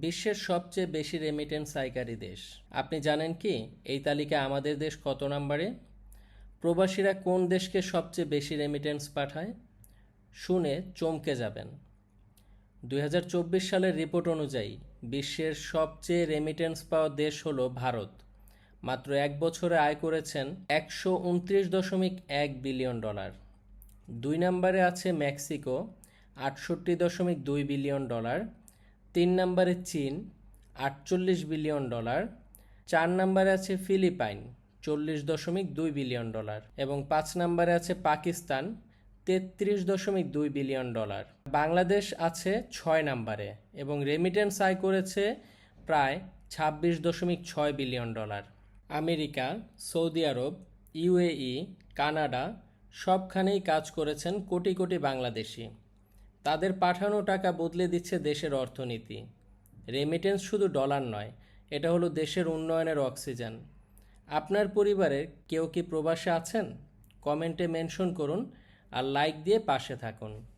বিশ্বের সবচেয়ে বেশি রেমিটেন্স আয়কারী দেশ। আপনি জানেন কি, এই তালিকা আমাদের দেশ কত নম্বরে? প্রবাসীরা কোন দেশকে সবচেয়ে বেশি রেমিটেন্স পাঠায়? শুনে চমকে যাবেন। দুই হাজার চব্বিশ সালের রিপোর্ট অনুযায়ী, বিশ্বের সবচেয়ে রেমিটেন্স পাওয়া দেশ হল ভারত। মাত্র এক বছরে আয় করেছেন একশো উনত্রিশ দশমিক এক বিলিয়ন ডলার। দুই নম্বরে আছে মেক্সিকো, আটষট্টি দশমিক দুই বিলিয়ন ডলার। তিন নম্বরে চীন, আটচল্লিশ বিলিয়ন ডলার। চার নম্বরে আছে ফিলিপাইন, চল্লিশ দশমিক দুই বিলিয়ন ডলার। এবং পাঁচ নম্বরে আছে পাকিস্তান, তেত্রিশ দশমিক দুই বিলিয়ন ডলার। বাংলাদেশ আছে ছয় নম্বরে এবং রেমিটেন্স আয় করেছে প্রায় ছাব্বিশ দশমিক ছয় বিলিয়ন ডলার। আমেরিকা, সৌদি আরব ইউএই কানাডা সবখানেই কাজ করেছেন কোটি কোটি বাংলাদেশি। তাদের পাঠানো টাকা বদলে দিচ্ছে দেশের অর্থনীতি। রেমিটেন্স শুধু ডলার নয়, এটা হলো দেশের উন্নয়নের অক্সিজেন আপনার পরিবারের কেউ কি প্রবাসে আছেন? কমেন্টে মেনশন করুন আর লাইক দিয়ে পাশে থাকুন।